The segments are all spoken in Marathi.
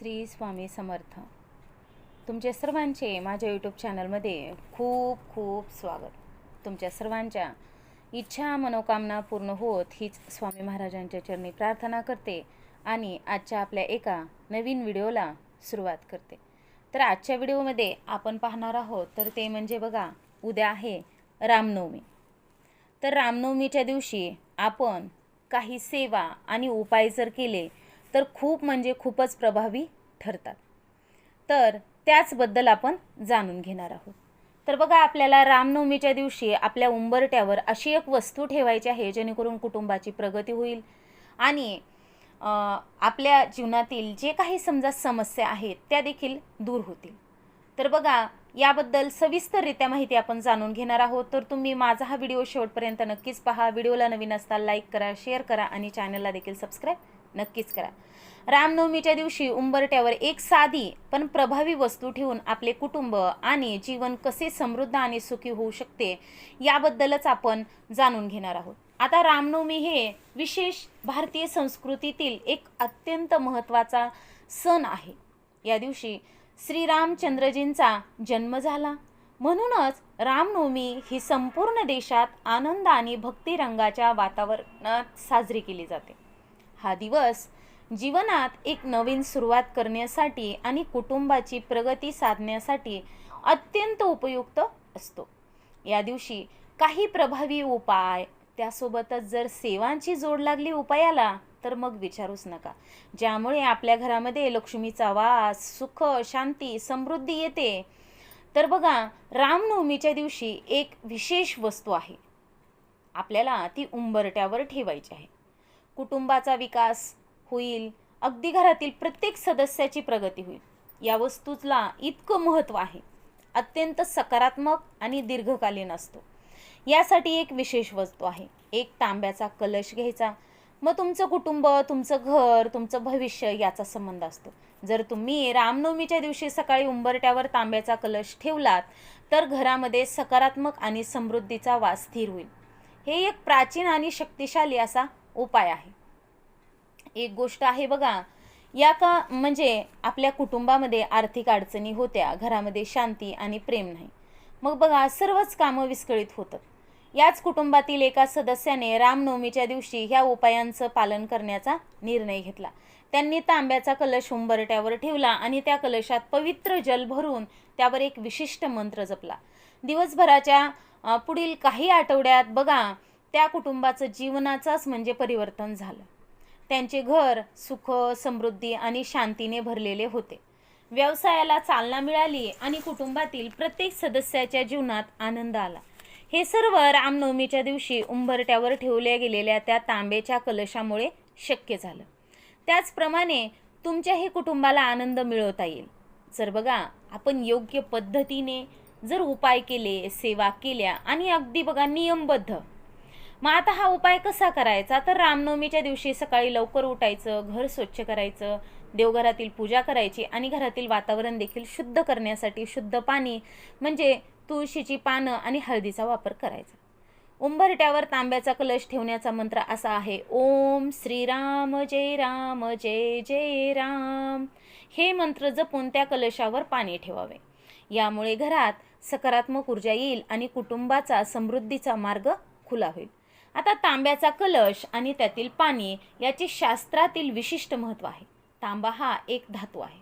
श्री स्वामी समर्थ. तुमच्या सर्वांचे माझ्या यूट्यूब चॅनलमध्ये खूप खूप स्वागत. तुमच्या सर्वांच्या इच्छा मनोकामना पूर्ण होत हीच स्वामी महाराजांच्या चरणी प्रार्थना करते आणि आजच्या आपल्या एका नवीन व्हिडिओला सुरुवात करते. तर आजच्या व्हिडिओमध्ये आपण पाहणार आहोत तर ते म्हणजे बघा उद्या आहे रामनवमी. तर रामनवमीच्या दिवशी आपण काही सेवा आणि उपाय जर केले तर खूप म्हणजे खूपच प्रभावी ठरतात. तर त्याचबद्दल आपण जाणून घेणार आहोत. तर बघा आपल्याला रामनवमीच्या दिवशी आपल्या उंबरट्यावर अशी एक वस्तू ठेवायची आहे जेणेकरून कुटुंबाची प्रगती होईल आणि आपल्या जीवनातील जे काही समजा समस्या आहेत त्या देखील दूर होतील. तर बघा याबद्दल सविस्तररित्या माहिती आपण जाणून घेणार आहोत. तर तुम्ही माझा हा व्हिडिओ शेवटपर्यंत नक्कीच पहा. व्हिडिओला नवीन असता लाईक करा शेअर करा आणि चॅनलला देखील सबस्क्राईब नक्कीच करा. रामनवमीच्या दिवशी उंबरट्यावर एक साधी पण प्रभावी वस्तू ठेवून आपले कुटुंब आणि जीवन कसे समृद्ध आणि सुखी होऊ शकते याबद्दलच आपण जाणून घेणार आहोत. आता रामनवमी हे विशेष भारतीय संस्कृतीतील एक अत्यंत महत्त्वाचा सण आहे. या दिवशी श्रीरामचंद्रजींचा जन्म झाला. म्हणूनच रामनवमी ही संपूर्ण देशात आनंद आणि भक्तिरंगाच्या वातावरणात साजरी केली जाते. हा दिवस. जीवनात एक नवीन सुरुवात करण्यासाठी आणि कुटुंबाची प्रगती साधण्यासाठी अत्यंत उपयुक्त असतो. या दिवशी काही प्रभावी उपाय त्यासोबतच जर सेवांची जोड लागली उपायाला तर मग विचारूच नका. ज्यामुळे आपल्या घरामध्ये लक्ष्मीचा वास सुख शांती समृद्धी येते. तर बघा रामनवमीच्या दिवशी एक विशेष वस्तू आहे. आपल्याला ती उंबरट्यावर ठेवायची आहे. कुटुंबाचा विकास होईल. अगदी घरातील प्रत्येक सदस्याची प्रगती होईल. या वस्तूला इतकं महत्त्व आहे. अत्यंत सकारात्मक आणि दीर्घकालीन असतो. यासाठी एक विशेष वस्तू आहे. एक तांब्याचा कलश घ्यायचा. मग तुमचं कुटुंब तुमचं घर तुमचं भविष्य याचा संबंध असतो. जर तुम्ही रामनवमीच्या दिवशी सकाळी उंबरट्यावर तांब्याचा कलश ठेवलात तर घरामध्ये सकारात्मक आणि समृद्धीचा वास स्थिर होईल. हे एक प्राचीन आणि शक्तिशाली असा उपाय आहे. एक गोष्ट आहे बघा या का म्हणजे आपल्या कुटुंबामध्ये आर्थिक अडचणी होत्या घरामध्ये शांती आणि प्रेम नाही. मग बघा सर्वच कामं विस्कळीत होतात. याच कुटुंबातील एका सदस्याने रामनवमीच्या दिवशी ह्या उपायांचं पालन करण्याचा निर्णय घेतला. त्यांनी तांब्याचा कलश उंबरट्यावर ठेवला आणि त्या कलशात पवित्र जल भरून त्यावर एक विशिष्ट मंत्र जपला. दिवसभराच्या पुढील काही आठवड्यात बघा त्या कुटुंबाचं जीवनाचाच म्हणजे परिवर्तन झालं. त्यांचे घर सुख समृद्धी आणि शांतीने भरलेले होते. व्यवसायाला चालना मिळाली आणि कुटुंबातील प्रत्येक सदस्याच्या जीवनात आनंद आला. हे सर्व रामनवमीच्या दिवशी उंबरट्यावर ठेवल्या गेलेल्या त्या तांब्याच्या कलशामुळे शक्य झालं. त्याचप्रमाणे तुमच्याही कुटुंबाला आनंद मिळवता येईल. जर बघा आपण योग्य पद्धतीने जर उपाय केले सेवा केल्या आणि अगदी बघा नियमबद्ध मग आता हा उपाय कसा करायचा? तर रामनवमीच्या दिवशी सकाळी लवकर उठायचं घर स्वच्छ करायचं देवघरातील पूजा करायची आणि घरातील वातावरण देखील शुद्ध करण्यासाठी शुद्ध पाणी म्हणजे तुळशीची पानं आणि हळदीचा वापर करायचा. उंबरट्यावर तांब्याचा कलश ठेवण्याचा मंत्र असा आहे ओम श्रीराम जय राम जय जय राम. हे मंत्र जपून त्या कलशावर पाणी ठेवावे. यामुळे घरात सकारात्मक ऊर्जा येईल आणि कुटुंबाचा समृद्धीचा मार्ग खुला होईल. आता तांब्याचा कलश आणि त्यातील पाणी याचे शास्त्रातील विशिष्ट महत्त्व आहे. तांबा हा एक धातू आहे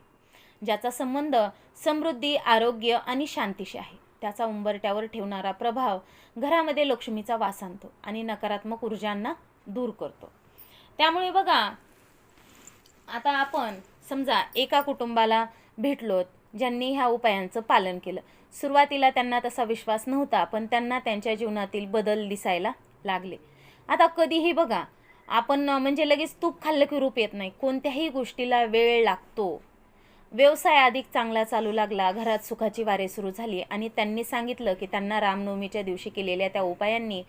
ज्याचा संबंध समृद्धी आरोग्य आणि शांतीशी आहे. त्याचा उंबरट्यावर ठेवणारा प्रभाव घरामध्ये लक्ष्मीचा वास आणतो आणि नकारात्मक ऊर्जांना दूर करतो. त्यामुळे बघा आता आपण समजा एका कुटुंबाला भेटलोत ज्यांनी ह्या उपायांचं पालन केलं. सुरुवातीला त्यांना तसा विश्वास नव्हता पण त्यांना त्यांच्या जीवनातील बदल दिसायला लागले. आता कधीही बघा आपण म्हणजे लगेच तूप खाल्लं की रूप येत नाही. कोणत्याही गोष्टीला वेळ लागतो. व्यवसाय अधिक चांगला चालू लागला घरात सुखाची वारे सुरू झाली आणि त्यांनी सांगितलं की त्यांना रामनवमीच्या दिवशी केलेल्या त्या उपायांनी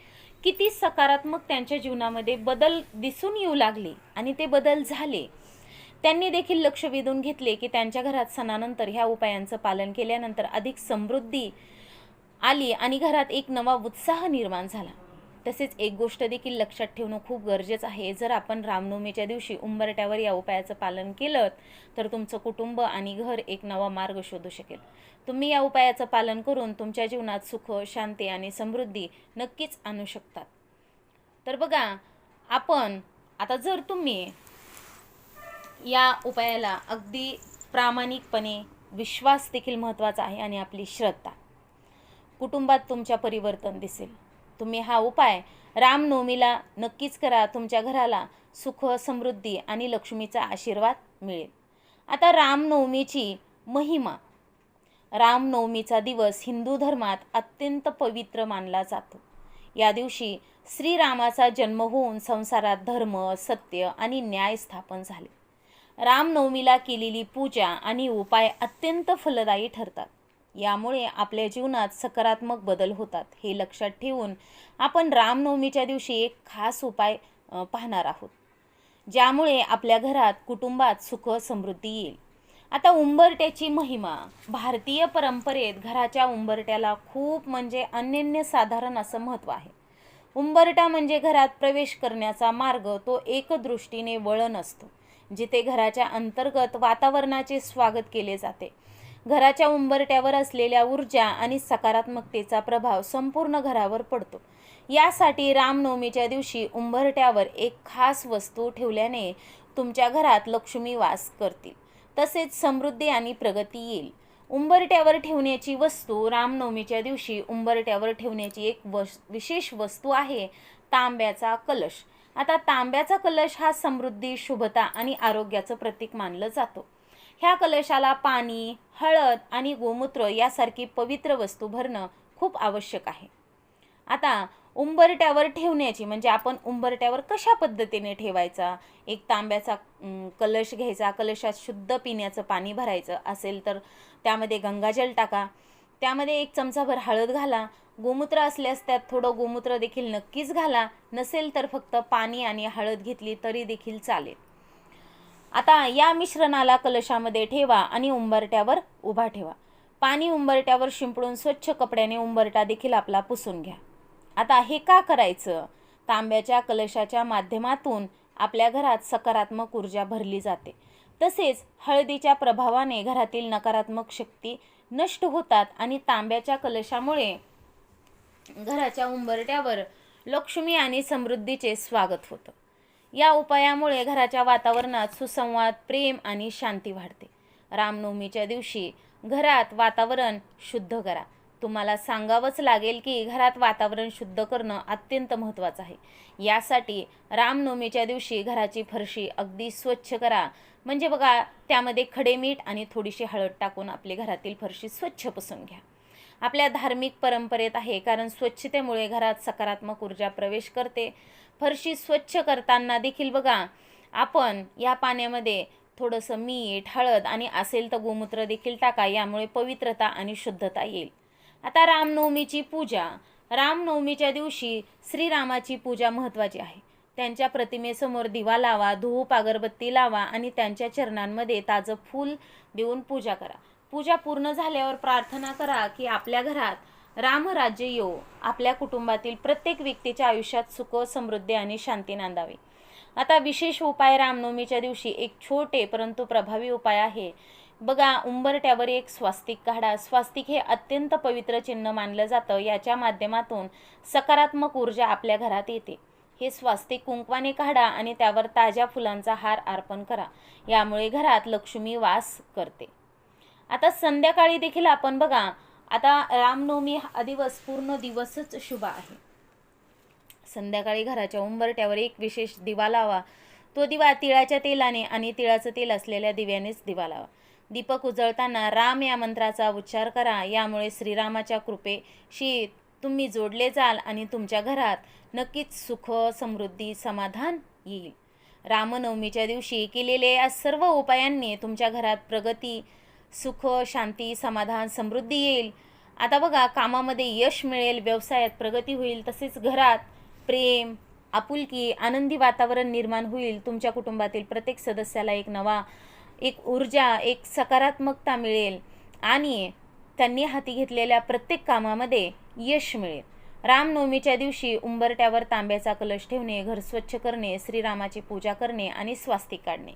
किती सकारात्मक त्यांच्या जीवनामध्ये बदल दिसून येऊ लागले आणि ते बदल झाले. त्यांनी देखील लक्ष वेधून घेतले की त्यांच्या घरात सणानंतर ह्या उपायांचं पालन केल्यानंतर अधिक समृद्धी आली आणि घरात एक नवा उत्साह निर्माण झाला. तसेच एक गोष्ट देखील लक्षात ठेवणं खूप गरजेचं आहे. जर आपण रामनवमीच्या दिवशी उंबरट्यावर या उपायाचं पालन केलं तर तुमचं कुटुंब आणि घर एक नवा मार्ग शोधू शकेल. तुम्ही या उपायाचं पालन करून तुमच्या जीवनात सुख शांती आणि समृद्धी नक्कीच आणू शकतात. तर बघा आपण आता जर तुम्ही या उपायाला अगदी प्रामाणिकपणे विश्वास देखील महत्त्वाचा आहे आणि आपली श्रद्धा. कुटुंबात तुमच्या परिवर्तन दिसेल. तुम्ही हा उपाय रामनवमीला नक्कीच करा. तुमच्या घराला सुख समृद्धी आणि लक्ष्मीचा आशीर्वाद मिळेल. आता रामनवमीची महिमा. रामनवमीचा दिवस हिंदू धर्मात अत्यंत पवित्र मानला जातो. या दिवशी श्रीरामाचा जन्म होऊन संसारात धर्म सत्य आणि न्याय स्थापन झाले. रामनवमीला केलेली पूजा आणि उपाय अत्यंत फलदायी ठरतात. यामुळे आपल्या जीवनात सकारात्मक बदल होतात हे लक्षात ठेवून आपण रामनवमीच्या दिवशी एक खास उपाय पाहणार आहोत. ज्यामुळे आपल्या घरात कुटुंबात सुख समृद्धी येईल. आता उंबरट्याची महिमा भारतीय परंपरेत घराच्या उंबरट्याला खूप म्हणजे अनन्यसाधारण असं महत्त्व आहे. उंबरटा म्हणजे घरात प्रवेश करण्याचा मार्ग तो एकदृष्टीने वळण असतो जिथे घराच्या अंतर्गत वातावरणाचे स्वागत केले जाते. घराच्या उंबरट्यावर असलेल्या ऊर्जा आणि सकारात्मकतेचा प्रभाव संपूर्ण घरावर पडतो. यासाठी रामनवमीच्या दिवशी उंबरट्यावर एक खास वस्तू ठेवल्याने तुमच्या घरात लक्ष्मी वास करतील. तसेच समृद्धी आणि प्रगती येईल. उंबरट्यावर ठेवण्याची वस्तू रामनवमीच्या दिवशी उंबरट्यावर ठेवण्याची एक वस विशेष वस्तू आहे तांब्याचा कलश. आता तांब्याचा कलश हा समृद्धी शुभता आणि आरोग्याचं प्रतीक मानलं जातो. ह्या कलशाला पाणी हळद आणि गोमूत्र यासारखी पवित्र वस्तू भरणं खूप आवश्यक आहे. आता उंबरट्यावर ठेवण्याची म्हणजे आपण उंबरट्यावर कशा पद्धतीने ठेवायचा? एक तांब्याचा कलश घ्यायचा कलशात शुद्ध पिण्याचं पाणी भरायचं असेल तर त्यामध्ये गंगाजल टाका. त्यामध्ये एक चमचाभर हळद घाला. गोमूत्र असल्यास त्यात थोडं गोमूत्र देखील नक्कीच घाला. नसेल तर फक्त पाणी आणि हळद घेतली तरी देखील चालेल. आता या मिश्रणाला कलशामध्ये ठेवा आणि उंबरट्यावर उभा ठेवा. पाणी उंबरट्यावर शिंपडून स्वच्छ कपड्याने उंबरटा देखील आपला पुसून घ्या. आता हे का करायचं? तांब्याच्या कलशाच्या माध्यमातून आपल्या घरात सकारात्मक ऊर्जा भरली जाते. तसेच हळदीच्या प्रभावाने घरातील नकारात्मक शक्ती नष्ट होतात आणि तांब्याच्या कलशामुळे घराच्या उंबरट्यावर लक्ष्मी आणि समृद्धीचे स्वागत होतं. या उपायामुळे घराच्या वातावरणात सुसंवाद प्रेम आणि शांती वाढते. रामनवमीच्या दिवशी घरात वातावरण शुद्ध करा. तुम्हाला सांगावंच लागेल की घरात वातावरण शुद्ध करणं अत्यंत महत्त्वाचं आहे. यासाठी रामनवमीच्या दिवशी घराची फरशी अगदी स्वच्छ करा. म्हणजे बघा त्यामध्ये खडे मीठ आणि थोडीशी हळद टाकून आपली घरातील फरशी स्वच्छ पुसून घ्या. आपल्या धार्मिक परंपरेत आहे कारण स्वच्छतेमुळे घरात सकारात्मक ऊर्जा प्रवेश करते. फरशी स्वच्छ करताना देखील बघा आपण या पाण्यामध्ये थोडंसं मीठ हळद आणि असेल तर गोमूत्र देखील टाका यामुळे पवित्रता आणि शुद्धता येईल. आता रामनवमीची पूजा. रामनवमीच्या दिवशी श्रीरामाची पूजा महत्त्वाची आहे. त्यांच्या प्रतिमेसमोर दिवा लावा धूप अगरबत्ती लावा आणि त्यांच्या चरणांमध्ये ताजं फूल देऊन पूजा करा. पूजा पूर्ण झाल्यावर प्रार्थना करा की आपल्या घरात रामराज्य येऊ आपल्या कुटुंबातील प्रत्येक व्यक्तीच्या आयुष्यात सुख समृद्धी आणि शांती नांदावी. आता विशेष उपाय रामनवमीच्या दिवशी एक छोटे परंतु प्रभावी उपाय आहे. बघा उंबरट्यावर एक स्वास्तिक काढा. स्वास्तिक हे अत्यंत पवित्र चिन्ह मानलं जातं. याच्या माध्यमातून सकारात्मक ऊर्जा आपल्या घरात येते. हे स्वास्तिक कुंकवाने काढा आणि त्यावर ताज्या फुलांचा हार अर्पण करा. यामुळे घरात लक्ष्मी वास करते. आता संध्याकाळी देखील आपण बघा आता रामनवमी हा दिवस पूर्ण दिवसच शुभ आहे. संध्याकाळी घराच्या उंबरट्यावर एक विशेष दिवा लावा. तो दिवा तिळाच्या तेलाने आणि तिळाचं तेल असलेल्या दिव्यानेच दिवा लावा. दीपक उजळताना राम या मंत्राचा उच्चार करा. यामुळे श्रीरामाच्या कृपेशी तुम्ही जोडले जाल आणि तुमच्या घरात नक्कीच सुख समृद्धी समाधान येईल. रामनवमीच्या दिवशी केलेल्या या सर्व उपायांनी तुमच्या घरात प्रगती सुख शांती समाधान समृद्धी येईल. आता बघा कामामध्ये यश मिळेल व्यवसायात प्रगती होईल तसेच घरात प्रेम आपुलकी आनंदी वातावरण निर्माण होईल. तुमच्या कुटुंबातील प्रत्येक सदस्याला एक नवा एक ऊर्जा एक सकारात्मकता मिळेल. आणि त्यांनी हाती घेतलेल्या प्रत्येक कामामध्ये यश मिळेल. रामनवमीच्या दिवशी उंबरट्यावर तांब्याचा कलश ठेवणे घर स्वच्छ करणे श्रीरामाची पूजा करणे आणि स्वास्तिक काढणे.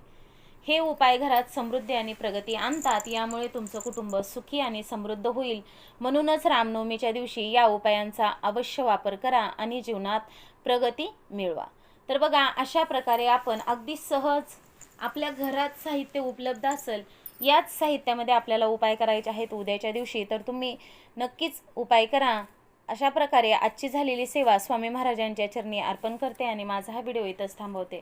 हे उपाय घरात समृद्धी आणि प्रगती आणतात यामुळे तुमचं कुटुंब सुखी आणि समृद्ध होईल. म्हणूनच रामनवमीच्या दिवशी या उपायांचा अवश्य वापर करा आणि जीवनात प्रगती मिळवा. तर बघा अशा प्रकारे आपण अगदी सहज आपल्या घरात साहित्य उपलब्ध असेल याच साहित्यामध्ये आपल्याला उपाय करायचे आहेत उद्याच्या दिवशी तर तुम्ही नक्कीच उपाय करा. अशा प्रकारे आजची झालेली सेवा स्वामी महाराजांच्या चरणी अर्पण करते आणि माझा हा व्हिडिओ इथंच थांबवते.